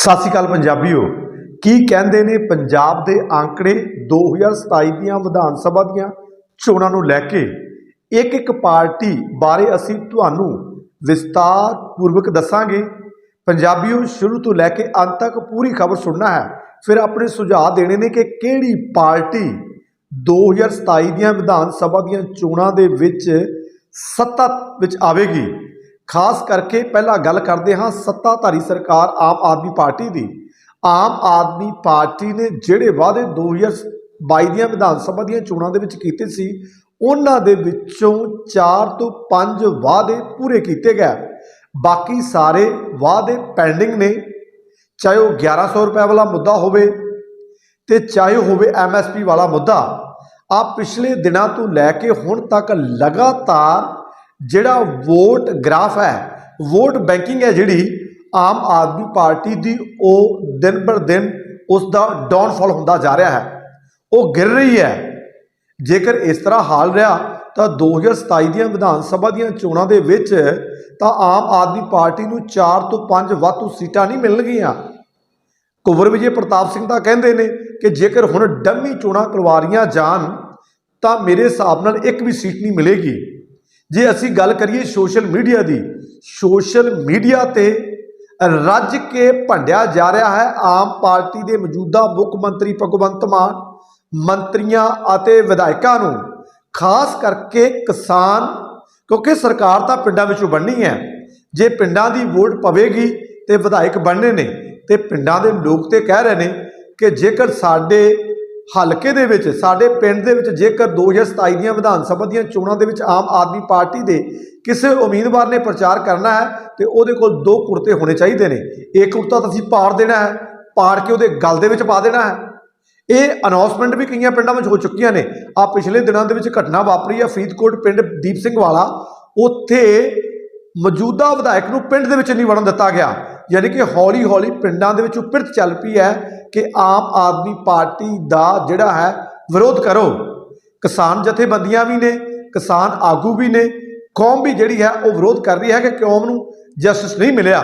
ਸਤਿ ਸ਼੍ਰੀ ਅਕਾਲ ਪੰਜਾਬੀਓ। ਕੀ ਕਹਿੰਦੇ ਨੇ ਪੰਜਾਬ ਦੇ ਆંકੜੇ 2027 ਦੀਆਂ ਵਿਧਾਨ ਸਭਾ ਦੀਆਂ ਚੋਣਾਂ ਨੂੰ ਲੈ ਕੇ? ਇੱਕ ਇੱਕ ਪਾਰਟੀ ਬਾਰੇ ਅਸੀਂ ਤੁਹਾਨੂੰ ਵਿਸਤਾਰ ਪੂਰਵਕ ਦੱਸਾਂਗੇ। ਪੰਜਾਬੀਓ, ਸ਼ੁਰੂ ਤੋਂ ਲੈ ਕੇ ਅੰਤ ਤੱਕ ਪੂਰੀ ਖਬਰ ਸੁਣਨਾ ਹੈ। ਫਿਰ ਆਪਣੇ ਸੁਝਾਅ ਦੇਣੇ ਨੇ ਕਿ ਕਿਹੜੀ ਪਾਰਟੀ 2027 ਦੀਆਂ ਵਿਧਾਨ ਸਭਾ ਦੀਆਂ ਚੋਣਾਂ ਦੇ ਵਿੱਚ ਸੱਤਾ ਵਿੱਚ ਆਵੇਗੀ? ਖਾਸ ਕਰਕੇ ਪਹਿਲਾਂ ਗੱਲ ਕਰਦੇ ਹਾਂ ਸੱਤਾਧਾਰੀ ਸਰਕਾਰ ਆਮ ਆਦਮੀ ਪਾਰਟੀ ਦੀ। ਆਮ ਆਦਮੀ ਪਾਰਟੀ ਨੇ ਜਿਹੜੇ ਵਾਅਦੇ 2022 ਦੀਆਂ ਵਿਧਾਨ ਸਭਾ ਦੀਆਂ ਚੋਣਾਂ ਦੇ ਵਿੱਚ ਕੀਤੇ ਸੀ, ਉਹਨਾਂ ਦੇ ਵਿੱਚੋਂ 4 ਤੋਂ 5 ਵਾਅਦੇ ਪੂਰੇ ਕੀਤੇ ਗਏ। ਬਾਕੀ ਸਾਰੇ ਵਾਅਦੇ ਪੈਂਡਿੰਗ ਨੇ। ਚਾਹੇ ਉਹ 1100 ਰੁਪਏ ਵਾਲਾ ਮੁੱਦਾ ਹੋਵੇ ਤੇ ਚਾਹੇ ਹੋਵੇ ਐਮਐਸਪੀ ਵਾਲਾ ਮੁੱਦਾ। ਆ ਪਿਛਲੇ ਦਿਨਾਂ ਤੋਂ ਲੈ ਕੇ ਹੁਣ ਤੱਕ ਲਗਾਤਾਰ ਜਿਹੜਾ ਵੋਟ ਗ੍ਰਾਫ ਹੈ, ਵੋਟ ਬੈਂਕਿੰਗ ਹੈ ਜਿਹੜੀ, ਆਮ ਆਦਮੀ ਪਾਰਟੀ ਦੀ ਉਹ ਦਿਨ ਬਰ ਦਿਨ ਉਸ ਦਾ ਡਾਊਨਫਾਲ ਹੁੰਦਾ ਜਾ ਰਿਹਾ ਹੈ। ਉਹ ਗਿਰ ਰਹੀ ਹੈ। ਜੇਕਰ ਇਸ ਤਰ੍ਹਾਂ ਹਾਲ ਰਿਹਾ, ਤਾਂ 2027 ਦੀਆਂ ਵਿਧਾਨ ਸਭਾ ਦੀਆਂ ਚੋਣਾਂ ਦੇ ਵਿੱਚ ਤਾਂ ਆਮ ਆਦਮੀ ਪਾਰਟੀ ਨੂੰ 4 ਤੋਂ 5 ਵਾਧੂ ਸੀਟਾਂ ਨਹੀਂ ਮਿਲਣਗੀਆਂ। ਕੁਵਰ ਵਿਜੇ ਪ੍ਰਤਾਪ ਸਿੰਘ ਤਾਂ ਕਹਿੰਦੇ ਨੇ ਕਿ ਜੇਕਰ ਹੁਣ ਡੰਮੀ ਚੋਣਾਂ ਕਰਵਾਰੀਆਂ ਜਾਣ, ਤਾਂ ਮੇਰੇ ਹਿਸਾਬ ਨਾਲ ਇੱਕ ਵੀ ਸੀਟ ਨਹੀਂ ਮਿਲੇਗੀ। ਜੇ ਅਸੀਂ ਗੱਲ ਕਰੀਏ ਸੋਸ਼ਲ ਮੀਡੀਆ ਦੀ, ਸੋਸ਼ਲ ਮੀਡੀਆ ਤੇ ਰੱਜ ਕੇ ਭੰਡਿਆ ਜਾ ਰਿਹਾ ਹੈ ਆਮ ਪਾਰਟੀ ਦੇ ਮੌਜੂਦਾ ਮੁੱਖ ਮੰਤਰੀ ਭਗਵੰਤ ਮਾਨ, ਮੰਤਰੀਆਂ ਅਤੇ ਵਿਧਾਇਕਾਂ ਨੂੰ, ਖਾਸ ਕਰਕੇ ਕਿਸਾਨ, ਕਿਉਂਕਿ ਸਰਕਾਰ ਤਾਂ ਪਿੰਡਾਂ ਵਿੱਚੋਂ ਬਣਨੀ ਹੈ। ਜੇ ਪਿੰਡਾਂ ਦੀ ਵੋਟ ਪਵੇਗੀ ਤੇ ਵਿਧਾਇਕ ਬਣਨੇ ਨੇ ਤੇ ਪਿੰਡਾਂ ਦੇ ਲੋਕ ਤੇ ਕਹਿ ਰਹੇ ਨੇ ਕਿ ਜੇਕਰ ਸਾਡੇ ਹਲਕੇ ਦੇ ਵਿੱਚ, ਸਾਡੇ ਪਿੰਡ ਦੇ ਵਿੱਚ ਜੇਕਰ 2027 ਦੀਆਂ ਵਿਧਾਨ ਸਭਾ ਦੀਆਂ ਚੋਣਾਂ ਦੇ ਵਿੱਚ ਆਮ ਆਦਮੀ ਪਾਰਟੀ ਦੇ ਕਿਸੇ ਉਮੀਦਵਾਰ ਨੇ ਪ੍ਰਚਾਰ ਕਰਨਾ ਹੈ, ਤੇ ਉਹਦੇ ਕੋਲ ਦੋ ਕੁੜਤੇ ਹੋਣੇ ਚਾਹੀਦੇ ਨੇ। ਇੱਕ ਕੁੜਤਾ ਤਾਂ ਅਸੀਂ ਪਾੜ ਦੇਣਾ ਹੈ, ਪਾੜ ਕੇ ਉਹਦੇ ਗਲ ਦੇ ਵਿੱਚ ਪਾ ਦੇਣਾ ਹੈ। ਇਹ ਅਨਾਉਂਸਮੈਂਟ ਵੀ ਕਈਆਂ ਪਿੰਡਾਂ ਵਿੱਚ ਹੋ ਚੁੱਕੀਆਂ ਨੇ। ਆ ਪਿਛਲੇ ਦਿਨਾਂ ਦੇ ਵਿੱਚ ਘਟਨਾ ਵਾਪਰੀ ਆ ਫਰੀਦਕੋਟ ਪਿੰਡ ਦੀਪ ਸਿੰਘ ਵਾਲਾ। ਉੱਥੇ ਮੌਜੂਦਾ ਵਿਧਾਇਕ ਨੂੰ ਪਿੰਡ ਦੇ ਵਿੱਚ ਨਹੀਂ ਵੜਨ ਦਿੱਤਾ ਗਿਆ। ਯਾਨੀ ਕਿ ਹੌਲੀ ਹੌਲੀ ਪਿੰਡਾਂ ਦੇ ਵਿੱਚ ਉਪਰਤ ਚੱਲ ਪਈ ਹੈ ਕਿ ਆਮ ਆਦਮੀ ਪਾਰਟੀ ਦਾ ਜਿਹੜਾ ਹੈ ਵਿਰੋਧ ਕਰੋ। ਕਿਸਾਨ ਜਥੇਬੰਦੀਆਂ ਵੀ ਨੇ, ਕਿਸਾਨ ਆਗੂ ਵੀ ਨੇ, ਕੌਮ ਵੀ ਜਿਹੜੀ ਹੈ ਉਹ ਵਿਰੋਧ ਕਰ ਰਹੀ ਹੈ ਕਿ ਕੌਮ ਨੂੰ ਜਸਟਿਸ ਨਹੀਂ ਮਿਲਿਆ।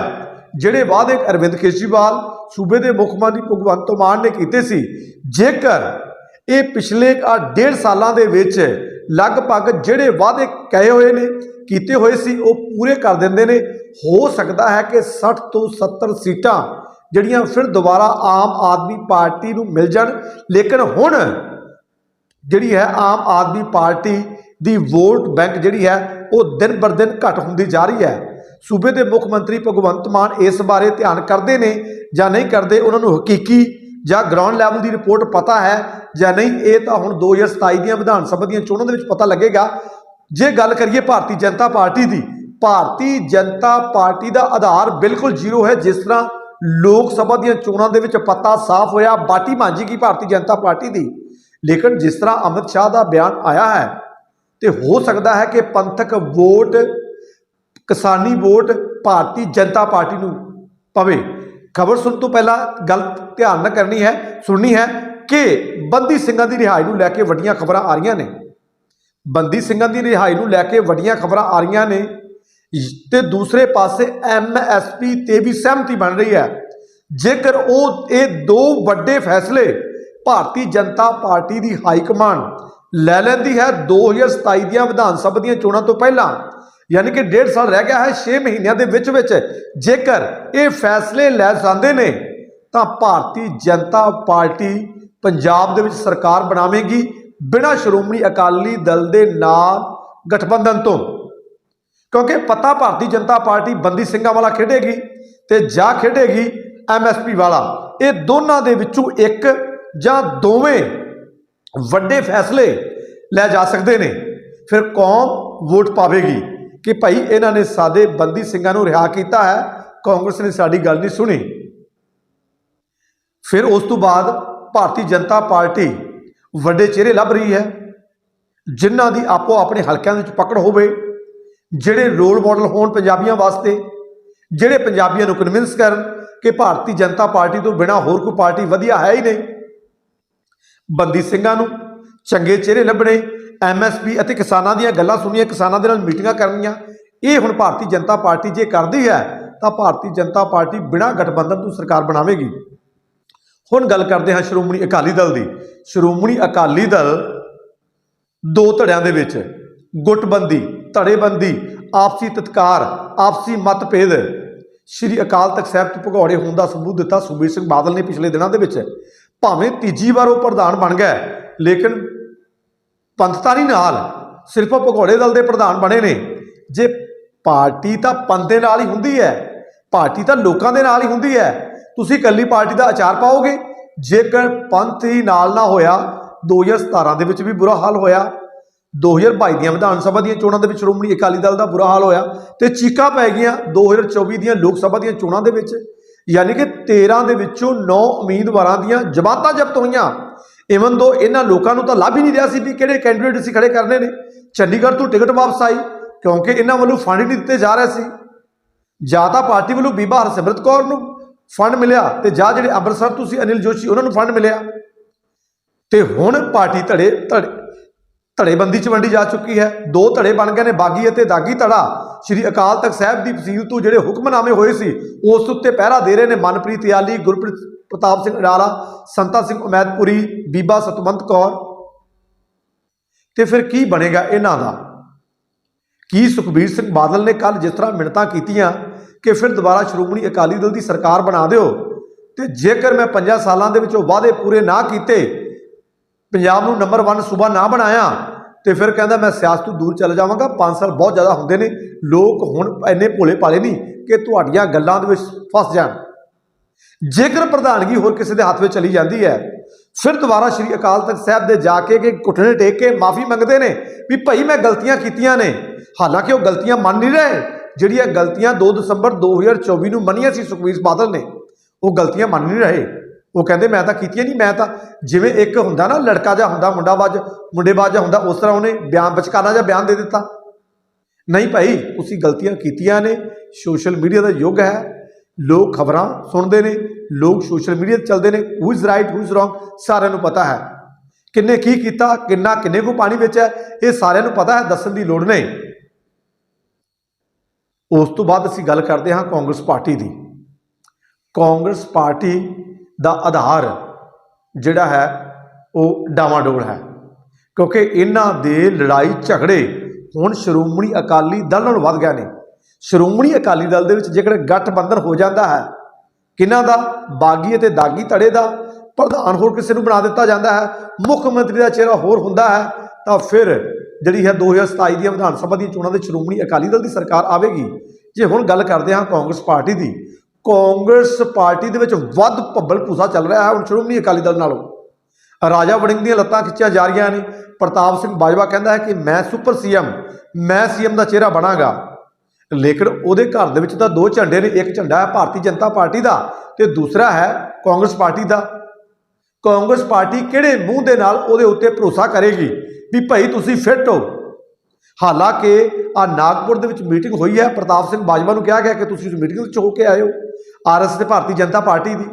ਜਿਹੜੇ ਵਾਅਦੇ ਅਰਵਿੰਦ ਕੇਜਰੀਵਾਲ ਸੂਬੇ ਦੇ ਮੁੱਖ ਮੰਤਰੀ ਭਗਵੰਤ ਮਾਨ ਨੇ ਕੀਤੇ ਸੀ, ਜੇਕਰ ਇਹ ਪਿਛਲੇ ਆ ਡੇਢ ਸਾਲਾਂ ਦੇ ਵਿੱਚ ਲਗਭਗ ਜਿਹੜੇ ਵਾਅਦੇ ਕਹੇ ਹੋਏ ਨੇ, ਕੀਤੇ ਹੋਏ ਸੀ, ਉਹ ਪੂਰੇ ਕਰ ਦਿੰਦੇ ਨੇ ਹੋ ਸਕਦਾ ਹੈ ਕਿ 60 ਤੋਂ 70 ਸੀਟਾਂ ਜਿਹੜੀਆਂ ਫਿਰ ਦੁਬਾਰਾ ਆਮ ਆਦਮੀ ਪਾਰਟੀ ਨੂੰ ਮਿਲ ਜਾਣ। ਲੇਕਿਨ ਹੁਣ ਜਿਹੜੀ ਹੈ ਆਮ ਆਦਮੀ ਪਾਰਟੀ ਦੀ ਵੋਟ ਬੈਂਕ ਜਿਹੜੀ ਹੈ, ਉਹ ਦਿਨ ਬਰ ਦਿਨ ਘਟ ਹੁੰਦੀ ਜਾ ਰਹੀ ਹੈ। ਸੂਬੇ ਦੇ ਮੁੱਖ ਮੰਤਰੀ ਭਗਵੰਤ ਮਾਨ ਇਸ ਬਾਰੇ ਧਿਆਨ ਕਰਦੇ ਨੇ ਜਾਂ ਨਹੀਂ ਕਰਦੇ, ਉਹਨਾਂ ਨੂੰ ਹਕੀਕੀ ਜਾਂ ਗਰਾਊਂਡ ਲੈਵਲ ਦੀ ਰਿਪੋਰਟ ਪਤਾ ਹੈ ਜਾਂ ਨਹੀਂ, ਇਹ ਤਾਂ ਹੁਣ 2027 ਦੀਆਂ ਵਿਧਾਨ ਸਭਾ ਦੀਆਂ ਚੋਣਾਂ ਦੇ ਵਿੱਚ ਪਤਾ ਲੱਗੇਗਾ। ਜੇ ਗੱਲ ਕਰੀਏ ਭਾਰਤੀ ਜਨਤਾ ਪਾਰਟੀ ਦੀ ਭਾਰਤੀ ਜਨਤਾ ਪਾਰਟੀ ਦਾ ਆਧਾਰ ਬਿਲਕੁਲ ਜ਼ੀਰੋ ਹੈ, ਜਿਸ ਤਰ੍ਹਾਂ ਲੋਕ ਸਭਾ ਦੀਆਂ ਚੋਣਾਂ ਦੇ ਵਿੱਚ ਪੱਤਾ ਸਾਫ਼ ਹੋਇਆ, ਬਾਟੀ ਮਾਂਜੀ ਕੀ ਭਾਰਤੀ ਜਨਤਾ ਪਾਰਟੀ ਦੀ। ਲੇਕਿਨ ਜਿਸ ਤਰ੍ਹਾਂ ਅਮਿਤ ਸ਼ਾਹ ਦਾ ਬਿਆਨ ਆਇਆ ਹੈ, ਤੇ ਹੋ ਸਕਦਾ ਹੈ ਕਿ ਪੰਥਕ ਵੋਟ, ਕਿਸਾਨੀ ਵੋਟ ਭਾਰਤੀ ਜਨਤਾ ਪਾਰਟੀ ਨੂੰ ਪਵੇ। ਖਬਰ ਸੁਣ ਤੋਂ ਪਹਿਲਾਂ ਗੱਲ ਧਿਆਨ ਨਾਲ ਕਰਨੀ ਹੈ, ਸੁਣਨੀ ਹੈ ਕਿ ਬੰਦੀ ਸਿੰਘਾਂ ਦੀ ਰਿਹਾਈ ਨੂੰ ਲੈ ਕੇ ਵੱਡੀਆਂ ਖਬਰਾਂ ਆ ਰਹੀਆਂ ਨੇ। ਬੰਦੀ ਸਿੰਘਾਂ ਦੀ ਰਿਹਾਈ ਨੂੰ ਲੈ ਕੇ ਵੱਡੀਆਂ ਖਬਰਾਂ ਆ ਰਹੀਆਂ ਨੇ। ਤੇ ਦੂਸਰੇ ਪਾਸੇ ਐਮਐਸਪੀ ਤੇ ਵੀ ਸਹਿਮਤੀ ਬਣ ਰਹੀ ਹੈ। ਜੇਕਰ ਉਹ, ਇਹ ਦੋ ਵੱਡੇ ਫੈਸਲੇ ਭਾਰਤੀ ਜਨਤਾ ਪਾਰਟੀ ਦੀ ਹਾਈ ਕਮਾਂਡ ਲੈ ਲੈਂਦੀ ਹੈ 2027 ਦੀਆਂ ਵਿਧਾਨ ਸਭਾ ਦੀਆਂ ਚੋਣਾਂ ਤੋਂ ਪਹਿਲਾਂ, ਯਾਨੀ ਕਿ ਡੇਢ ਸਾਲ ਰਹਿ ਗਿਆ ਹੈ 6 ਮਹੀਨਿਆਂ ਦੇ ਵਿੱਚ ਵਿੱਚ ਜੇਕਰ ਇਹ ਫੈਸਲੇ ਲੈ ਜਾਂਦੇ ਨੇ, ਤਾਂ ਭਾਰਤੀ ਜਨਤਾ ਪਾਰਟੀ ਪੰਜਾਬ ਦੇ ਵਿੱਚ ਸਰਕਾਰ ਬਣਾਵੇਗੀ ਬਿਨਾਂ ਸ਼੍ਰੋਮਣੀ ਅਕਾਲੀ ਦਲ ਦੇ ਨਾਲ ਗਠਬੰਧਨ ਤੋਂ। ਕਿਉਂਕਿ ਪਤਾ ਭਾਰਤੀ ਜਨਤਾ ਪਾਰਟੀ ਬੰਦੀ ਸਿੰਘਾਂ ਵਾਲਾ ਖੇਡੇਗੀ ਤੇ ਜਾਂ ਖੇਡੇਗੀ ਐਮਐਸਪੀ ਵਾਲਾ। ਇਹ ਦੋਨਾਂ ਦੇ ਵਿੱਚੋਂ ਇੱਕ ਜਾਂ ਦੋਵੇਂ ਵੱਡੇ ਫੈਸਲੇ ਲੈ ਜਾ ਸਕਦੇ ਨੇ। ਫਿਰ ਕੌਮ ਵੋਟ ਪਾਵੇਗੀ? ਕਿ ਭਾਈ ਇਹਨਾਂ ਨੇ ਸਾਦੇ ਬੰਦੀ ਸਿੰਘਾਂ ਨੂੰ ਰਿਹਾ ਕੀਤਾ ਹੈ, ਕਾਂਗਰਸ ਨੇ ਸਾਡੀ ਗੱਲ ਨਹੀਂ ਸੁਣੀ। ਫਿਰ ਉਸ ਤੋਂ ਬਾਅਦ ਭਾਰਤੀ ਜਨਤਾ ਪਾਰਟੀ ਵੱਡੇ ਚਿਹਰੇ ਲੱਭ ਰਹੀ ਹੈ। ਜਿਨ੍ਹਾਂ ਦੀ ਆਪੋ ਆਪਣੇ ਹਲਕਿਆਂ ਵਿੱਚ ਪਕੜ ਹੋਵੇ ਜਿਹੜੇ ਰੋਲ ਮਾਡਲ ਹੋਣ ਪੰਜਾਬੀਆਂ ਵਾਸਤੇ, ਜਿਹੜੇ ਪੰਜਾਬੀਆਂ ਨੂੰ ਕਨਵਿੰਸ ਕਰਨ ਕਿ ਭਾਰਤੀ ਜਨਤਾ ਪਾਰਟੀ ਤੋਂ ਬਿਨਾ ਹੋਰ ਕੋਈ ਪਾਰਟੀ ਵਧੀਆ ਹੈ ਹੀ ਨਹੀਂ, ਬੰਦੀ ਸਿੰਘਾਂ ਨੂੰ ਚੰਗੇ ਚਿਹਰੇ ਲੱਭਣੇ ਐਮਐਸਪੀ ਅਤੇ ਕਿਸਾਨਾਂ ਦੀਆਂ ਗੱਲਾਂ ਸੁਣੀਆਂ, ਕਿਸਾਨਾਂ ਦੇ ਨਾਲ ਮੀਟਿੰਗਾਂ ਕਰਨੀਆਂ, ਇਹ ਹੁਣ ਭਾਰਤੀ ਜਨਤਾ ਪਾਰਟੀ ਜੇ ਕਰਦੀ ਹੈ, ਤਾਂ ਭਾਰਤੀ ਜਨਤਾ ਪਾਰਟੀ ਬਿਨਾਂ ਗਠਬੰਧਨ ਤੋਂ ਸਰਕਾਰ ਬਣਾਵੇਗੀ। ਹੁਣ ਗੱਲ ਕਰਦੇ ਹਾਂ ਸ਼੍ਰੋਮਣੀ ਅਕਾਲੀ ਦਲ ਦੀ। ਸ਼੍ਰੋਮਣੀ ਅਕਾਲੀ ਦਲ ਦੋ ਧੜਿਆਂ ਦੇ ਵਿੱਚ ਗੁੱਟਬੰਦੀ ਧੜੇਬੰਦੀ ਆਪਸੀ ਤਤਕਾਰ ਆਪਸੀ ਮਤਭੇਦ। ਸ਼੍ਰੀ ਅਕਾਲ ਤਖਤ ਸਾਹਿਬ ਤੋਂ ਭਗੌੜੇ ਹੋਣ ਦਾ ਸਬੂਤ ਦਿੱਤਾ ਸੁਖਬੀਰ ਸਿੰਘ ਬਾਦਲ ਨੇ ਪਿਛਲੇ ਦਿਨਾਂ ਦੇ ਵਿੱਚ। ਭਾਵੇਂ ਤੀਜੀ ਵਾਰ ਉਹ ਪ੍ਰਧਾਨ ਬਣ ਗਿਆ ਹੈ, ਲੇਕਿਨ ਪੰਥਤਾਨੀ ਨਾਲ ਸਿਰਫ ਉਹ ਭਗੌੜੇ ਦਲ ਦੇ ਪ੍ਰਧਾਨ ਬਣੇ ਨੇ। ਜੇ ਪਾਰਟੀ ਤਾਂ ਪੰਥ ਦੇ ਨਾਲ ਹੀ ਹੁੰਦੀ ਹੈ ਪਾਰਟੀ ਤਾਂ ਲੋਕਾਂ ਦੇ ਨਾਲ ਹੀ ਹੁੰਦੀ ਹੈ। ਤੁਸੀਂ ਇਕੱਲੀ ਪਾਰਟੀ ਦਾ ਆਚਾਰ ਪਾਓਗੇ? ਜੇਕਰ ਪੰਥ ਹੀ ਨਾਲ ਨਾ ਹੋਇਆ 2017 ਦੇ ਵਿੱਚ ਵੀ ਬੁਰਾ ਹਾਲ ਹੋਇਆ 2022 ਦੀਆਂ ਵਿਧਾਨ ਸਭਾ ਦੀਆਂ ਚੋਣਾਂ ਦੇ ਵਿੱਚ ਸ਼੍ਰੋਮਣੀ ਅਕਾਲੀ ਦਲ ਦਾ ਬੁਰਾ ਹਾਲ ਹੋਇਆ ਤੇ ਚੀਕਾਂ ਪੈ ਗਈਆਂ 2024 ਦੀਆਂ ਲੋਕ ਸਭਾ ਦੀਆਂ ਚੋਣਾਂ ਦੇ ਵਿੱਚ। ਯਾਨੀ ਕਿ 13 ਦੇ ਵਿੱਚੋਂ 9 ਉਮੀਦਵਾਰਾਂ ਦੀਆਂ ਜਮਾਤਾਂ ਜ਼ਬਤ ਹੋਈਆਂ। ਇਵਨ ਦੋ ਇਹਨਾਂ ਲੋਕਾਂ ਨੂੰ ਤਾਂ ਲੱਭ ਹੀ ਨਹੀਂ ਰਿਹਾ ਸੀ ਵੀ ਕਿਹੜੇ ਕੈਂਡੀਡੇਟ ਅਸੀਂ ਖੜੇ ਕਰਨੇ ਨੇ। ਚੰਡੀਗੜ੍ਹ ਤੋਂ ਟਿਕਟ ਵਾਪਸ ਆਈ ਕਿਉਂਕਿ ਇਹਨਾਂ ਵੱਲੋਂ ਫੰਡ ਨਹੀਂ ਦਿੱਤੇ ਜਾ ਰਹੇ ਸੀ। ਜਾਂ ਤਾਂ ਪਾਰਟੀ ਵੱਲੋਂ ਬੀਬਾ ਹਰਸਿਮਰਤ ਕੌਰ ਨੂੰ ਫੰਡ ਮਿਲਿਆ ਤੇ ਜਾਂ ਜਿਹੜੇ ਅੰਮ੍ਰਿਤਸਰ ਤੋਂ ਸੀ ਅਨਿਲ ਜੋਸ਼ੀ ਉਹਨਾਂ ਨੂੰ ਫੰਡ ਮਿਲਿਆ। ਤੇ ਹੁਣ ਪਾਰਟੀ ਧੜੇ ਧੜੇ ਧੜੇਬੰਦੀ ਚ ਵੰਡੀ ਜਾ ਚੁੱਕੀ ਹੈ। ਦੋ ਧੜੇ ਬਣ ਗਏ ਨੇ, ਬਾਗੀ ਅਤੇ ਦਾਗੀ ਧੜਾ। ਸ਼੍ਰੀ ਅਕਾਲ ਤਖਤ ਸਾਹਿਬ ਦੀ ਤਹਿਸੀਲ ਤੋਂ ਜਿਹੜੇ ਹੁਕਮਨਾਮੇ ਹੋਏ ਸੀ, ਉਸ ਉੱਤੇ ਪਹਿਰਾ ਦੇ ਰਹੇ ਨੇ ਮਨਪ੍ਰੀਤ ਯਾਲੀ, ਗੁਰਪ੍ਰੀਤ ਪ੍ਰਤਾਪ ਸਿੰਘ ਅਡਾਲਾ ਸੰਤਾ ਸਿੰਘ ਉਮੈਦਪੁਰੀ, ਬੀਬਾ ਸਤਵੰਤ ਕੌਰ। ਤੇ ਫਿਰ ਕੀ ਬਣੇਗਾ ਇਹਨਾਂ ਦਾ? ਕੀ ਸੁਖਬੀਰ ਸਿੰਘ ਬਾਦਲ ਨੇ ਕੱਲ ਜਿਸ ਤਰ੍ਹਾਂ ਮਿੰਨਤਾਂ ਕੀਤੀਆਂ ਕਿ ਫਿਰ ਦੁਬਾਰਾ ਸ਼੍ਰੋਮਣੀ ਅਕਾਲੀ ਦਲ ਦੀ ਸਰਕਾਰ ਬਣਾ ਦਿਓ, ਤੇ ਜੇਕਰ ਮੈਂ 5 ਸਾਲਾਂ ਦੇ ਵਿੱਚ ਉਹ ਵਾਅਦੇ ਪੂਰੇ ਨਾ ਕੀਤੇ ਪੰਜਾਬ ਨੂੰ ਨੰਬਰ 1 ਸੂਬਾ ਨਾ ਬਣਾਇਆ, ਤੇ ਫਿਰ ਕਹਿੰਦਾ ਮੈਂ ਸਿਆਸਤ ਤੋਂ ਦੂਰ ਚਲਾ ਜਾਵਾਂਗਾ। 5 ਸਾਲ ਬਹੁਤ ਜ਼ਿਆਦਾ ਹੁੰਦੇ ਨੇ। ਲੋਕ ਹੁਣ ਇੰਨੇ ਭੋਲੇ ਭਾਲੇ ਨਹੀਂ ਕਿ ਤੁਹਾਡੀਆਂ ਗੱਲਾਂ ਦੇ ਵਿੱਚ ਫਸ ਜਾਣ। ਜੇਕਰ ਪ੍ਰਧਾਨਗੀ ਹੋਰ ਕਿਸੇ ਦੇ ਹੱਥ ਵਿੱਚ ਚਲੀ ਜਾਂਦੀ ਹੈ, ਫਿਰ ਦੁਬਾਰਾ ਸ਼੍ਰੀ ਅਕਾਲ ਤਖਤ ਸਾਹਿਬ ਦੇ ਜਾ ਕੇ ਕਿ ਘੁੱਟਣੇ ਟੇਕ ਕੇ ਮਾਫੀ ਮੰਗਦੇ ਨੇ ਵੀ ਭਾਈ ਮੈਂ ਗਲਤੀਆਂ ਕੀਤੀਆਂ ਨੇ। ਹਾਲਾਂਕਿ ਉਹ ਗਲਤੀਆਂ ਮੰਨ ਨਹੀਂ ਰਹੇ, ਜਿਹੜੀਆਂ ਗਲਤੀਆਂ 2 ਦਸੰਬਰ 2024 ਨੂੰ ਮੰਨੀਆਂ ਸੀ ਸੁਖਬੀਰ ਬਾਦਲ ਨੇ, ਉਹ ਗਲਤੀਆਂ ਮੰਨ ਨਹੀਂ ਰਹੇ। ਉਹ ਕਹਿੰਦੇ, ਮੈਂ ਤਾਂ ਕੀਤੀਆਂ ਨਹੀਂ ਮੈਂ ਤਾਂ ਜਿਵੇਂ ਇੱਕ ਹੁੰਦਾ ਨਾ, ਲੜਕਾ ਜਿਹਾ ਹੁੰਦਾ, ਮੁੰਡਾ ਬਾਜ ਮੁੰਡੇ ਬਾਜ ਹੁੰਦਾ, ਉਸ ਤਰ੍ਹਾਂ ਉਹਨੇ ਬਿਆਨ ਬਚਕਾਨਾ ਜਿਹਾ ਬਿਆਨ ਦੇ ਦਿੱਤਾ। ਨਹੀਂ ਭਾਈ, ਤੁਸੀਂ ਗਲਤੀਆਂ ਕੀਤੀਆਂ ਨੇ, ਸੋਸ਼ਲ ਮੀਡੀਆ ਦਾ ਯੁੱਗ ਹੈ, ਲੋਕ ਖਬਰਾਂ ਸੁਣਦੇ ਨੇ, ਲੋਕ ਸੋਸ਼ਲ ਮੀਡੀਆ ਤੇ ਚੱਲਦੇ ਨੇ who is right who is wrong ਸਾਰਿਆਂ ਨੂੰ ਪਤਾ ਹੈ। ਕਿੰਨੇ ਕੀ ਕੀਤਾ, ਕਿੰਨਾ, ਕਿੰਨੇ ਕੋ ਪਾਣੀ ਵਿੱਚ ਹੈ, ਇਹ ਸਾਰਿਆਂ ਨੂੰ ਪਤਾ ਹੈ, ਦੱਸਣ ਦੀ ਲੋੜ ਨਹੀਂ। ਉਸ ਤੋਂ ਬਾਅਦ ਅਸੀਂ ਗੱਲ ਕਰਦੇ ਹਾਂ ਕਾਂਗਰਸ ਪਾਰਟੀ ਦੀ। ਕਾਂਗਰਸ ਪਾਰਟੀ ਦਾ ਆਧਾਰ ਜਿਹੜਾ ਹੈ, ਉਹ ਡਾਵਾਡੋਲ ਹੈ। ਕਿਉਂਕਿ ਇਹਨਾਂ ਦੇ ਲੜਾਈ ਝਗੜੇ ਹੁਣ ਸ਼੍ਰੋਮਣੀ ਅਕਾਲੀ ਦਲ ਨਾਲ ਵੱਧ ਗਏ ਨੇ। ਸ਼੍ਰੋਮਣੀ ਅਕਾਲੀ ਦਲ ਦੇ ਵਿੱਚ ਜੇਕਰ ਗਠਬੰਧਨ ਹੋ ਜਾਂਦਾ ਹੈ, ਕਿਹਨਾਂ ਦਾ? ਬਾਗੀ ਅਤੇ ਦਾਗੀ ਧੜੇ ਦਾ ਪ੍ਰਧਾਨ ਹੋਰ ਕਿਸੇ ਨੂੰ ਬਣਾ ਦਿੱਤਾ ਜਾਂਦਾ ਹੈ। ਮੁੱਖ ਮੰਤਰੀ ਦਾ ਚਿਹਰਾ ਹੋਰ ਹੁੰਦਾ ਹੈ, ਤਾਂ ਫਿਰ ਜਿਹੜੀ ਹੈ 2027 ਦੀਆਂ ਵਿਧਾਨ ਸਭਾ ਦੀਆਂ ਚੋਣਾਂ ਦੇ ਸ਼੍ਰੋਮਣੀ ਅਕਾਲੀ ਦਲ ਦੀ ਸਰਕਾਰ ਆਵੇਗੀ। ਜੇ ਹੁਣ ਗੱਲ ਕਰਦੇ ਹਾਂ ਕਾਂਗਰਸ ਪਾਰਟੀ ਦੀ ਕਾਂਗਰਸ ਪਾਰਟੀ ਦੇ ਵਿੱਚ ਵੱਧ ਭੱਬਲ ਭੂਸਾ ਚੱਲ ਰਿਹਾ ਹੈ। ਹੁਣ ਸ਼੍ਰੋਮਣੀ ਅਕਾਲੀ ਦਲ ਨਾਲੋਂ। ਰਾਜਾ ਵੜਿੰਗ ਦੀਆਂ ਲੱਤਾਂ ਖਿੱਚੀਆਂ ਜਾ ਰਹੀਆਂ ਨੇ। ਪ੍ਰਤਾਪ ਸਿੰਘ ਬਾਜਵਾ ਕਹਿੰਦਾ ਹੈ ਕਿ ਮੈਂ ਸੁਪਰ ਸੀਐਮ, ਮੈਂ ਸੀਐਮ ਦਾ ਚਿਹਰਾ ਬਣਾਗਾ। ਲੇਕਿਨ ਉਹਦੇ ਘਰ ਦੇ ਵਿੱਚ ਤਾਂ ਦੋ ਝੰਡੇ ਨੇ। ਇੱਕ ਝੰਡਾ ਹੈ ਭਾਰਤੀ ਜਨਤਾ ਪਾਰਟੀ ਦਾ ਤੇ ਦੂਸਰਾ ਹੈ ਕਾਂਗਰਸ ਪਾਰਟੀ ਦਾ। ਕਾਂਗਰਸ ਪਾਰਟੀ ਕਿਹੜੇ ਮੂੰਹ ਦੇ ਨਾਲ ਉਹਦੇ ਉੱਤੇ ਭਰੋਸਾ ਕਰੇਗੀ? ਵੀ ਭਾਈ ਤੁਸੀਂ ਫਿੱਟ ਹੋ। ਹਾਲਾਂਕਿ ਆ ਨਾਗਪੁਰ ਦੇ ਵਿੱਚ ਮੀਟਿੰਗ ਹੋਈ ਹੈ, ਪ੍ਰਤਾਪ ਸਿੰਘ ਬਾਜਵਾ ਨੂੰ ਕਿਹਾ ਗਿਆ ਕਿ ਤੁਸੀਂ ਉਸ ਮੀਟਿੰਗ ਵਿੱਚ ਹੋ ਕੇ ਆਏ ਹੋ ਆਰਐਸ ਤੇ ਭਾਰਤੀ ਜਨਤਾ ਪਾਰਟੀ ਦੀ।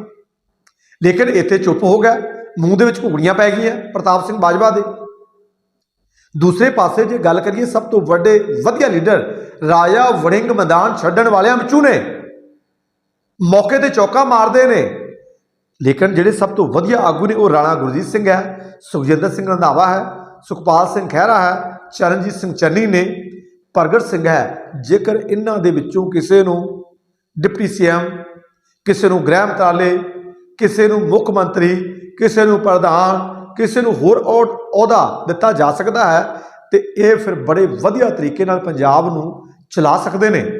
ਲੇਕਿਨ ਇੱਥੇ ਚੁੱਪ ਹੋ ਗਿਆ, ਮੂੰਹ ਦੇ ਵਿੱਚ ਘੁਗੜੀਆਂ ਪੈ ਗਈਆਂ ਪ੍ਰਤਾਪ ਸਿੰਘ ਬਾਜਵਾ ਦੇ। ਦੂਸਰੇ ਪਾਸੇ ਜੇ ਗੱਲ ਕਰੀਏ, ਸਭ ਤੋਂ ਵੱਡੇ, ਵਧੀਆ ਲੀਡਰ ਰਾਜਾ ਵੜਿੰਗ ਮੈਦਾਨ ਛੱਡਣ ਵਾਲਿਆਂ ਵਿੱਚੋਂ ਨੇ। ਮੌਕੇ ਤੇ ਚੌਕਾ ਮਾਰਦੇ ਨੇ। ਲੇਕਿਨ ਜਿਹੜੇ ਸਭ ਤੋਂ ਵਧੀਆ ਆਗੂ ਨੇ, ਉਹ ਰਾਣਾ ਗੁਰਜੀਤ ਸਿੰਘ ਹੈ, ਸੁਖਜਿੰਦਰ ਸਿੰਘ ਰੰਧਾਵਾ ਹੈ। ਸੁਖਪਾਲ ਸਿੰਘ ਖਹਿਰਾ ਹੈ, ਚਰਨਜੀਤ ਸਿੰਘ ਚੰਨੀ ਨੇ, ਪ੍ਰਗਟ ਸਿੰਘ ਹੈ। ਜੇਕਰ ਇਹਨਾਂ ਦੇ ਵਿੱਚੋਂ ਕਿਸੇ ਨੂੰ ਡਿਪਟੀ ਸੀਐਮ, ਕਿਸੇ ਨੂੰ ਗ੍ਰਹਿ ਮੰਤਰਾਲੇ, ਕਿਸੇ ਨੂੰ ਮੁੱਖ ਮੰਤਰੀ, ਕਿਸੇ ਨੂੰ ਪ੍ਰਧਾਨ, ਕਿਸੇ ਨੂੰ ਹੋਰ ਅਹੁ- ਅਹੁਦਾ ਦਿੱਤਾ ਜਾ ਸਕਦਾ ਹੈ, ਤੇ ਇਹ ਫਿਰ ਬੜੇ ਵਧੀਆ ਤਰੀਕੇ ਨਾਲ ਪੰਜਾਬ ਨੂੰ ਚਲਾ ਸਕਦੇ ਨੇ।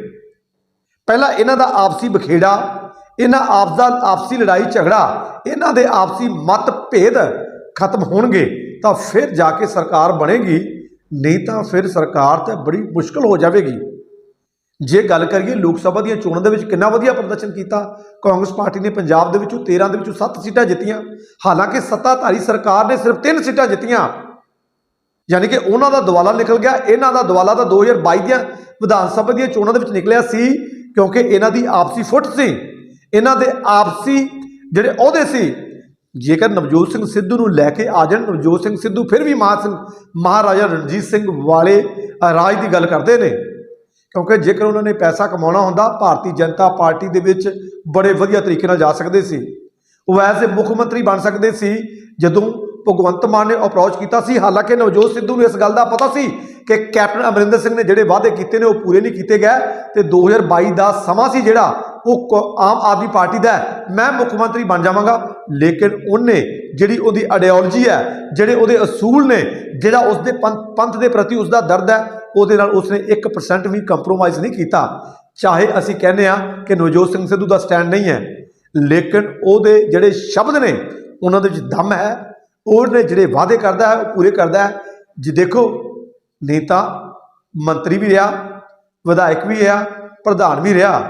ਪਹਿਲਾਂ ਇਹਨਾਂ ਦਾ ਆਪਸੀ ਬਖੇੜਾ, ਇਹਨਾਂ ਆਪਸ ਦਾ ਆਪਸੀ ਲੜਾਈ ਝਗੜਾ, ਇਹਨਾਂ ਦੇ ਆਪਸੀ ਮਤਭੇਦ ਖਤਮ ਹੋਣਗੇ। ਤਾਂ ਫਿਰ ਜਾ ਕੇ ਸਰਕਾਰ ਬਣੇਗੀ, ਨਹੀਂ ਤਾਂ ਫਿਰ ਸਰਕਾਰ ਤੇ ਬੜੀ ਮੁਸ਼ਕਲ ਹੋ ਜਾਵੇਗੀ। ਜੇ ਗੱਲ ਕਰੀਏ ਲੋਕ ਸਭਾ ਦੀਆਂ ਚੋਣਾਂ ਦੇ ਵਿੱਚ ਕਿੰਨਾ ਵਧੀਆ ਪ੍ਰਦਰਸ਼ਨ ਕੀਤਾ, ਕਾਂਗਰਸ ਪਾਰਟੀ ਨੇ ਪੰਜਾਬ ਦੇ ਵਿੱਚੋਂ 13 ਦੇ ਵਿੱਚੋਂ 7 ਸੀਟਾਂ ਜਿੱਤੀਆਂ। ਹਾਲਾਂਕਿ ਸੱਤਾਧਾਰੀ ਸਰਕਾਰ ਨੇ ਸਿਰਫ 3 ਸੀਟਾਂ ਜਿੱਤੀਆਂ। ਯਾਨੀ ਕਿ ਉਹਨਾਂ ਦਾ ਦਵਾਲਾ ਨਿਕਲ ਗਿਆ। ਇਹਨਾਂ ਦਾ ਦਵਾਲਾ ਤਾਂ 2022 ਦੀਆਂ ਵਿਧਾਨ ਸਭਾ ਦੀਆਂ ਚੋਣਾਂ ਦੇ ਵਿੱਚ ਨਿਕਲਿਆ ਸੀ, ਕਿਉਂਕਿ ਇਹਨਾਂ ਦੀ ਆਪਸੀ ਫੁੱਟ ਸੀ। ਇਹਨਾਂ ਦੇ ਆਪਸੀ ਜਿਹੜੇ ਅਹੁਦੇ ਸੀ ਜੇਕਰ ਨਵਜੋਤ ਸਿੰਘ ਸਿੱਧੂ ਨੂੰ ਲੈ ਕੇ ਆ ਜਾਣ, ਨਵਜੋਤ ਸਿੰਘ ਸਿੱਧੂ ਫਿਰ ਵੀ ਮਹਾਂ ਸਿੰਘ, ਮਹਾਰਾਜਾ ਰਣਜੀਤ ਸਿੰਘ ਵਾਲੇ ਰਾਜ ਦੀ ਗੱਲ ਕਰਦੇ ਨੇ। ਕਿਉਂਕਿ ਜੇਕਰ ਉਹਨਾਂ ਨੇ ਪੈਸਾ ਕਮਾਉਣਾ ਹੁੰਦਾ, ਭਾਰਤੀ ਜਨਤਾ ਪਾਰਟੀ ਦੇ ਵਿੱਚ ਬੜੇ ਵਧੀਆ ਤਰੀਕੇ ਨਾਲ ਜਾ ਸਕਦੇ ਸੀ। ਉਹ ਐਜ਼ ਮੁੱਖ ਮੰਤਰੀ ਬਣ ਸਕਦੇ ਸੀ, ਜਦੋਂ ਭਗਵੰਤ ਮਾਨ ਨੇ ਅਪਰੋਚ ਕੀਤਾ ਸੀ। ਹਾਲਾਂਕਿ ਨਵਜੋਤ ਸਿੱਧੂ ਨੂੰ ਇਸ ਗੱਲ ਦਾ ਪਤਾ ਸੀ ਕਿ ਕੈਪਟਨ ਅਮਰਿੰਦਰ ਸਿੰਘ ਨੇ ਜਿਹੜੇ ਵਾਅਦੇ ਕੀਤੇ ਨੇ ਉਹ ਪੂਰੇ ਨਹੀਂ ਕੀਤੇ ਗਏ ਤੇ 2022 ਦਾ ਸਮਾਂ ਸੀ ਜਿਹੜਾ ਉਹ ਕ- ਆਮ ਆਦਮੀ ਪਾਰਟੀ ਦਾ ਮੈਂ ਮੁੱਖ ਮੰਤਰੀ ਬਣ ਜਾਵਾਂਗਾ, ਲੇਕਿਨ ਉਹਨੇ ਜਿਹੜੀ ਉਹਦੀ ਆਈਡੀਓਲੋਜੀ ਹੈ, ਜਿਹੜੇ ਉਹਦੇ ਅਸੂਲ ਨੇ, ਜਿਹੜਾ ਉਸਦੇ ਪੰਥ ਪੰਥ ਦੇ ਪ੍ਰਤੀ ਉਸਦਾ ਦਰਦ ਹੈ, ਉਹਦੇ ਨਾਲ ਉਸਨੇ 1% ਵੀ ਕੰਪਰੋਮਾਈਜ਼ ਨਹੀਂ ਕੀਤਾ। ਚਾਹੇ ਅਸੀਂ ਕਹਿੰਦੇ ਆ ਕਿ ਨਵਜੋਤ ਸਿੰਘ ਸਿੱਧੂ ਦਾ ਸਟੈਂਡ ਨਹੀਂ ਹੈ, ਲੇਕਿਨ ਉਹਦੇ ਜਿਹੜੇ ਸ਼ਬਦ ਨੇ, ਉਹਨਾਂ ਦੇ ਵਿੱਚ ਦਮ ਹੈ ਉਹਨੇ ਜਿਹੜੇ ਵਾਅਦੇ ਕਰਦਾ ਹੈ, ਉਹ ਪੂਰੇ ਕਰਦਾ ਹੈ। ਜੇ ਦੇਖੋ, ਨੇਤਾ ਮੰਤਰੀ ਵੀ ਰਿਹਾ, ਵਿਧਾਇਕ ਵੀ ਰਿਹਾ, ਪ੍ਰਧਾਨ ਵੀ ਰਿਹਾ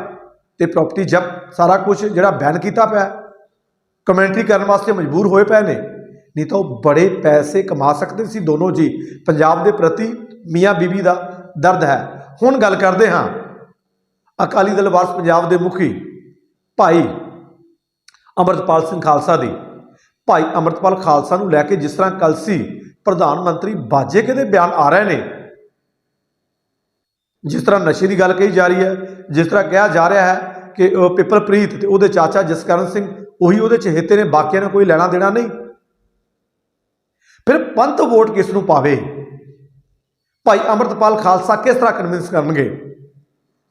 ਤੇ ਪ੍ਰਾਪਰਟੀ ਜਬ ਸਾਰਾ ਕੁਝ ਜਿਹੜਾ ਬੈਨ ਕੀਤਾ ਪਿਆ ਕਮੈਂਟਰੀ ਕਰਨ ਵਾਸਤੇ ਮਜਬੂਰ ਹੋਏ ਪਏ ਨੇ। ਨਹੀਂ ਤਾਂ ਉਹ ਬੜੇ ਪੈਸੇ ਕਮਾ ਸਕਦੇ ਸੀ ਦੋਨੋਂ ਜੀ। ਪੰਜਾਬ ਦੇ ਪ੍ਰਤੀ ਮੀਆਂ ਬੀਬੀ ਦਾ ਦਰਦ ਹੈ। ਹੁਣ ਗੱਲ ਕਰਦੇ ਹਾਂ। ਅਕਾਲੀ ਦਲ ਵਾਰਸ ਪੰਜਾਬ ਦੇ ਮੁਖੀ ਭਾਈ ਅਮਰਤਪਾਲ ਸਿੰਘ ਖਾਲਸਾ ਦੀ। ਭਾਈ ਅਮਰਤਪਾਲ ਖਾਲਸਾ ਨੂੰ ਲੈ ਕੇ ਜਿਸ ਤਰ੍ਹਾਂ ਕਲਸੀ ਪ੍ਰਧਾਨ ਮੰਤਰੀ ਬਾਜੇ ਦੇ ਬਿਆਨ ਆ ਰਹੇ ਨੇ। ਜਿਸ ਤਰ੍ਹਾਂ ਨਸ਼ੇ ਦੀ ਗੱਲ ਕਹੀ ਜਾ ਰਹੀ ਹੈ ਜਿਸ ਤਰ੍ਹਾਂ ਕਿਹਾ ਜਾ ਰਿਹਾ ਹੈ ਕਿ ਅਹ, ਪਿੱਪਲਪ੍ਰੀਤ ਤੇ ਉਹਦੇ ਚਾਚਾ ਜਸਕਰਨ ਸਿੰਘ ਉਹੀ ਉਹਦੇ ਚਹੇਤੇ ਨੇ ਬਾਕੀਆਂ ਨਾਲ ਕੋਈ ਲੈਣਾ ਦੇਣਾ ਨਹੀਂ। ਫਿਰ ਪੰਥ ਵੋਟ ਕਿਸ ਨੂੰ ਪਾਵੇ? ਭਾਈ ਅਮਰਤਪਾਲ ਖਾਲਸਾ ਕਿਸ ਤਰ੍ਹਾਂ ਕਨਵਿੰਸ ਕਰਨਗੇ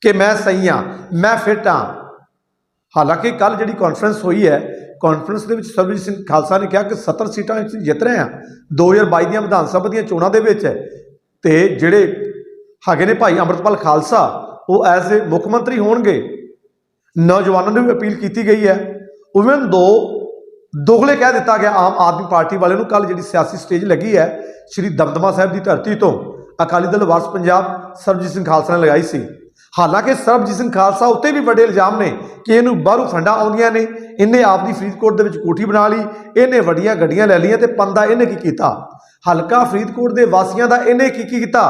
ਕਿ ਮੈਂ ਸਹੀ ਹਾਂ ਮੈਂ ਫਿੱਟ ਹਾਂ? ਹਾਲਾਂਕਿ ਕੱਲ ਜਿਹੜੀ ਕਾਨਫਰੰਸ ਹੋਈ ਹੈ ਕਾਨਫਰੰਸ ਦੇ ਵਿੱਚ ਸਰਬਜੀਤ ਸਿੰਘ ਖਾਲਸਾ ਨੇ ਕਿਹਾ ਕਿ 70 ਸੀਟਾਂ ਅਸੀਂ ਜਿੱਤ ਰਹੇ ਹਾਂ। 2022 ਦੀਆਂ ਵਿਧਾਨ ਸਭਾ ਦੀਆਂ ਚੋਣਾਂ ਦੇ ਵਿੱਚ ਹੈ। ਤੇ ਜਿਹੜੇ ਹੈਗੇ ਨੇ ਭਾਈ ਅੰਮ੍ਰਿਤਪਾਲ ਖਾਲਸਾ, ਉਹ ਐਜ਼ ਏ ਮੁੱਖ ਮੰਤਰੀ ਹੋਣਗੇ। ਨੌਜਵਾਨਾਂ ਨੂੰ ਵੀ ਅਪੀਲ ਕੀਤੀ ਗਈ ਹੈ। ਉਵੇਂ ਦੋ ਦੋਗਲੇ ਕਹਿ ਦਿੱਤਾ ਗਿਆ ਆਮ ਆਦਮੀ ਪਾਰਟੀ ਵਾਲੇ ਨੂੰ ਕੱਲ ਜਿਹੜੀ ਸਿਆਸੀ ਸਟੇਜ ਲੱਗੀ ਹੈ, ਸ਼੍ਰੀ ਦਮਦਮਾ ਸਾਹਿਬ ਦੀ ਧਰਤੀ ਤੋਂ। ਅਕਾਲੀ ਦਲ ਵਾਰਸ ਪੰਜਾਬ ਸਰਬਜੀਤ ਸਿੰਘ ਖਾਲਸਾ ਨੇ ਲਗਾਈ ਸੀ। ਹਾਲਾਂਕਿ ਸਰਬਜੀਤ ਸਿੰਘ ਖਾਲਸਾ ਉੱਤੇ ਵੀ ਵੱਡੇ ਇਲਜ਼ਾਮ ਨੇ ਕਿ ਇਹਨੂੰ ਬਾਹਰੋਂ ਫੰਡਾਂ ਆਉਂਦੀਆਂ ਨੇ। ਇਹਨੇ ਆਪਦੀ ਫਰੀਦਕੋਟ ਦੇ ਵਿੱਚ ਕੋਠੀ ਬਣਾ ਲਈ, ਇਹਨੇ ਵੱਡੀਆਂ ਗੱਡੀਆਂ ਲੈ ਲਈਆਂ ਤੇ ਪੰਦਾ ਇਹਨੇ ਕੀ ਕੀਤਾ? ਹਲਕਾ ਫਰੀਦਕੋਟ ਦੇ ਵਾਸੀਆਂ ਦਾ ਇਹਨੇ ਕੀ ਕੀ ਕੀਤਾ?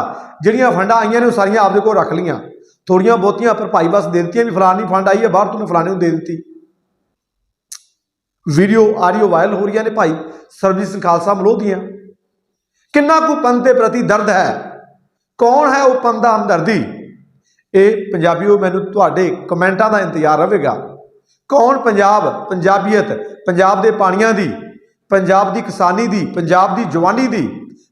ਜਿਹੜੀਆਂ ਫੰਡਾਂ ਆਈਆਂ ਨੇ ਉਹ ਸਾਰੀਆਂ ਆਪਦੇ ਕੋਲ ਰੱਖ ਲਈਆਂ। ਥੋੜੀਆਂ ਬਹੁਤੀਆਂ ਪਰ ਭਾਈ ਬਸ ਦੇ ਦਿੱਤੀਆਂ ਵੀ ਫਲਾਣੀ ਫੰਡ ਆਈ ਹੈ, ਬਾਹਰ ਤੋਂ ਫਲਾਣੇ ਨੂੰ ਦੇ ਦਿੱਤੀ। ਵੀਡੀਓ ਆਡੀਓ ਵਾਇਰਲ ਹੋ ਰਹੀਆਂ ਨੇ ਭਾਈ ਸਰਬਜੀਤ ਸਿੰਘ ਖਾਲਸਾ ਮਲੋਹ ਦੀਆਂ। ਕਿੰਨਾ ਕੁ ਪੰਥ ਦੇ ਪ੍ਰਤੀ ਦਰਦ ਹੈ? ਕੌਣ ਹੈ ਉਹ ਪੰਥ ਦਾ ਹਮਦਰਦੀ? ਇਹ ਪੰਜਾਬੀਓ, ਮੈਨੂੰ ਤੁਹਾਡੇ ਕਮੈਂਟਾਂ ਦਾ ਇੰਤਜ਼ਾਰ ਰਹੇਗਾ। ਕੌਣ ਪੰਜਾਬ, ਪੰਜਾਬੀਅਤ, ਪੰਜਾਬ ਦੇ ਪਾਣੀਆਂ ਦੀ, ਪੰਜਾਬ ਦੀ ਕਿਸਾਨੀ ਦੀ, ਪੰਜਾਬ ਦੀ ਜਵਾਨੀ ਦੀ,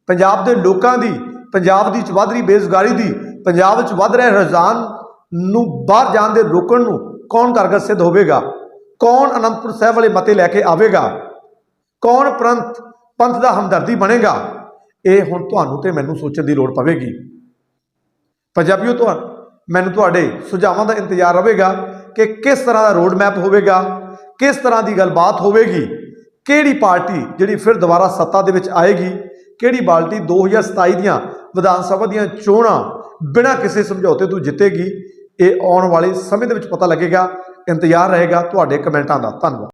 ਪੰਜਾਬ ਦੇ ਲੋਕਾਂ ਦੀ, ਪੰਜਾਬ ਦੀ ਵੱਧ ਰਹੀ ਬੇਰੁਜ਼ਗਾਰੀ ਦੀ, ਪੰਜਾਬ ਵਿੱਚ ਵੱਧ ਰਹੇ ਰੁਝਾਨ ਨੂੰ ਬਾਹਰ ਜਾਣ ਦੇ ਰੋਕਣ ਨੂੰ ਕੌਣ ਕਾਰਗਰ ਸਿੱਧ ਹੋਵੇਗਾ? ਕੌਣ ਅਨੰਦਪੁਰ ਸਾਹਿਬ ਵਾਲੇ ਮਤੇ ਲੈ ਕੇ ਆਵੇਗਾ? ਕੌਣ ਪ੍ਰੰਤ ਪੰਥ ਦਾ ਹਮਦਰਦੀ ਬਣੇਗਾ? ਇਹ ਹੁਣ ਤੁਹਾਨੂੰ ਤੇ ਮੈਨੂੰ ਸੋਚਣ ਦੀ ਲੋੜ ਪਵੇਗੀ। ਪੰਜਾਬੀਓ ਤੋਂ ਮੈਨੂੰ ਤੁਹਾਡੇ ਸੁਝਾਵਾਂ ਦਾ ਇੰਤਜ਼ਾਰ ਰਹੇਗਾ ਕਿ ਕਿਸ ਤਰ੍ਹਾਂ ਦਾ ਰੋਡ ਮੈਪ ਹੋਵੇਗਾ, ਕਿਸ ਤਰ੍ਹਾਂ ਦੀ ਗੱਲਬਾਤ ਹੋਵੇਗੀ, ਕਿਹੜੀ ਪਾਰਟੀ ਜਿਹੜੀ ਫਿਰ ਦੁਬਾਰਾ ਸੱਤਾ ਦੇ ਵਿੱਚ ਆਏਗੀ, ਕਿਹੜੀ ਪਾਰਟੀ 2027 ਦੀਆਂ ਵਿਧਾਨ ਸਭਾ ਦੀਆਂ ਚੋਣਾਂ ਬਿਨਾਂ ਕਿਸੇ ਸਮਝੌਤੇ ਤੋਂ ਜਿੱਤੇਗੀ, ਇਹ ਆਉਣ ਵਾਲੇ ਸਮੇਂ ਦੇ ਵਿੱਚ ਪਤਾ ਲੱਗੇਗਾ, ਇੰਤਜ਼ਾਰ ਰਹੇਗਾ। ਤੁਹਾਡੇ ਕਮੈਂਟਾਂ ਦਾ ਧੰਨਵਾਦ।